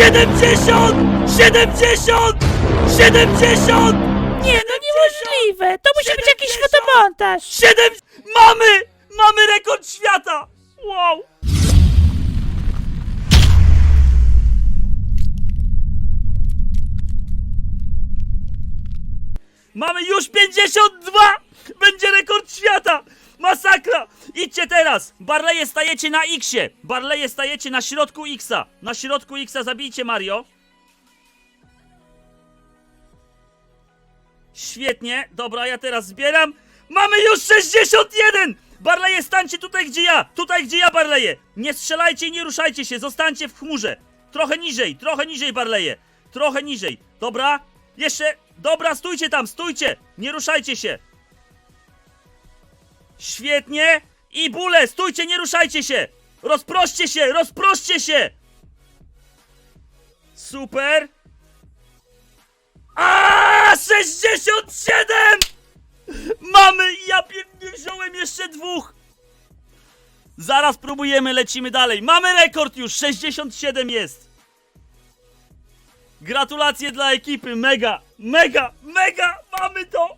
70! 70! 70! Nie, no niemożliwe! To musi być jakiś 70. fotomontaż! 7! Mamy! Mamy rekord świata! Wow! Mamy już 52! Będzie rekord świata! Masakra! Idźcie teraz! Barleje stajecie na X-ie! Barleje stajecie na środku X-a! Na środku X-a zabijcie Mario! Świetnie, dobra, ja teraz zbieram. Mamy już 61! Barleje, stańcie tutaj, gdzie ja! Tutaj, gdzie ja, Barleje! Nie strzelajcie i nie ruszajcie się, zostańcie w chmurze! Trochę niżej, trochę niżej, Barleje! Trochę niżej, dobra? Jeszcze, dobra, stójcie tam, stójcie! Nie ruszajcie się! Świetnie! I bóle, stójcie, nie ruszajcie się! Rozproście się, rozproście się! Super! A 67! Mamy! Ja wziąłem jeszcze dwóch! Zaraz próbujemy, lecimy dalej. Mamy rekord już! 67 jest! Gratulacje dla ekipy, mega, mega, mega! Mamy to!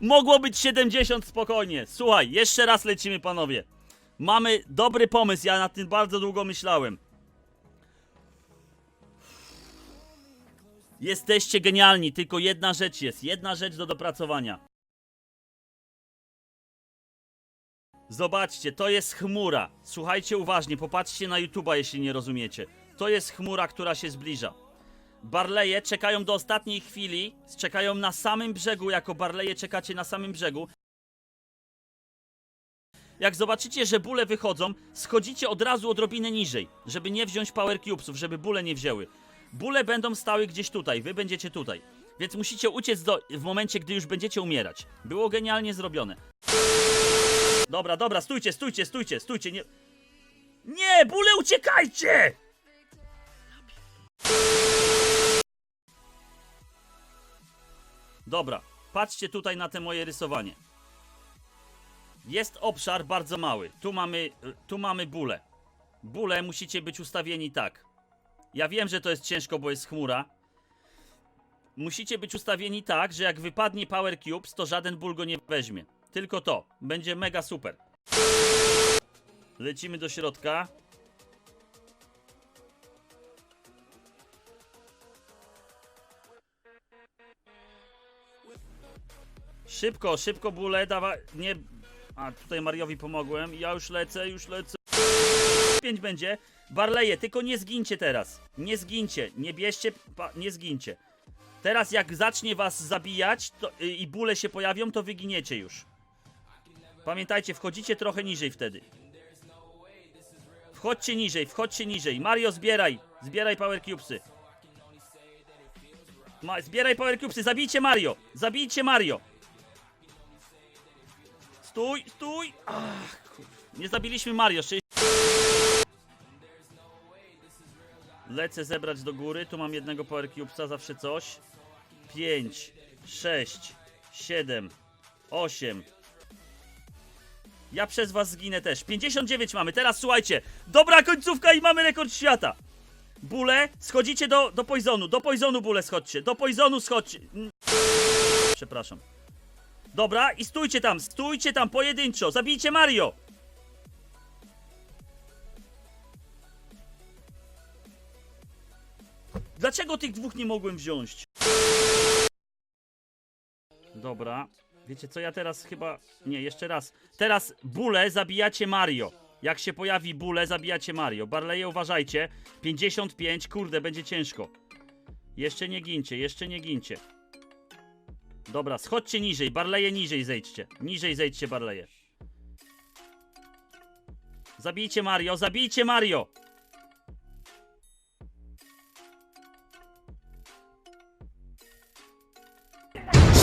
Mogło być 70 spokojnie. Słuchaj, jeszcze raz lecimy, panowie. Mamy dobry pomysł, ja nad tym bardzo długo myślałem. Jesteście genialni, tylko jedna rzecz jest, jedna rzecz do dopracowania. Zobaczcie, to jest chmura. Słuchajcie uważnie, popatrzcie na YouTube'a, jeśli nie rozumiecie. To jest chmura, która się zbliża. Barleje czekają do ostatniej chwili, czekają na samym brzegu, jako barleje czekacie na samym brzegu. Jak zobaczycie, że bóle wychodzą, schodzicie od razu odrobinę niżej, żeby nie wziąć power cubesów, żeby bóle nie wzięły. Bóle będą stały gdzieś tutaj, wy będziecie tutaj. Więc musicie uciec do, w momencie, gdy już będziecie umierać. Było genialnie zrobione. Dobra, dobra, stójcie, stójcie, stójcie, stójcie, nie... Nie, bóle uciekajcie! Dobra, patrzcie tutaj na te moje rysowanie. Jest obszar bardzo mały. Tu mamy, tu mamy bóle. Bóle musicie być ustawieni tak. Ja wiem, że to jest ciężko, bo jest chmura. Musicie być ustawieni tak, że jak wypadnie Power Cubes, to żaden ból go nie weźmie. Tylko to. Będzie mega super. Lecimy do środka. Szybko, szybko bóle, dawa... Nie... A, tutaj Mariowi pomogłem. Ja już lecę, już lecę. 5 będzie. Barleje, tylko nie zgincie teraz. Nie zgincie, nie bierzcie, nie zgincie. Teraz jak zacznie was zabijać to, y, i bóle się pojawią, to wyginiecie już. Pamiętajcie, wchodzicie trochę niżej wtedy. Wchodźcie niżej, wchodźcie niżej. Mario, zbieraj. Zbieraj power cubesy. Ma, zbieraj power cubesy, zabijcie Mario. Zabijcie Mario. Stój, stój. Ach. Nie zabiliśmy Mario. Sześć- Lecę zebrać do góry. Tu mam jednego Power Cubesa, zawsze coś. 5, 6, 7, 8. Ja przez was zginę też. 59 mamy. Teraz słuchajcie. Dobra końcówka i mamy rekord świata. Bóle, schodzicie do, do poisonu. Do poisonu bóle schodźcie. Do poisonu schodźcie. Przepraszam. Dobra, i stójcie tam, stójcie tam pojedynczo. Zabijcie Mario. Dlaczego tych dwóch nie mogłem wziąć? Dobra. Wiecie co, ja teraz chyba... Nie, jeszcze raz. Teraz bóle zabijacie Mario. Jak się pojawi bóle, zabijacie Mario. Barleje, uważajcie. 55, kurde, będzie ciężko. Jeszcze nie gincie, jeszcze nie gincie. Dobra, schodźcie niżej. Barleje niżej zejdźcie. Niżej zejdźcie, Barleje. Zabijcie Mario, zabijcie Mario!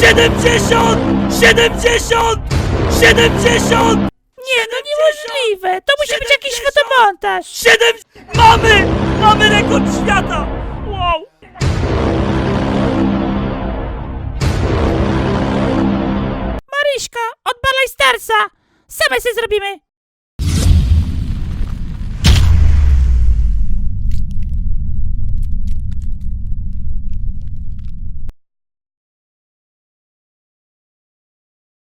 Siedemdziesiąt! Siedemdziesiąt! Siedemdziesiąt! Nie, no niemożliwe! To musi być jakiś 70. fotomontaż! Siedem... Mamy! Mamy rekord świata! Starsa! Same sobie zrobimy!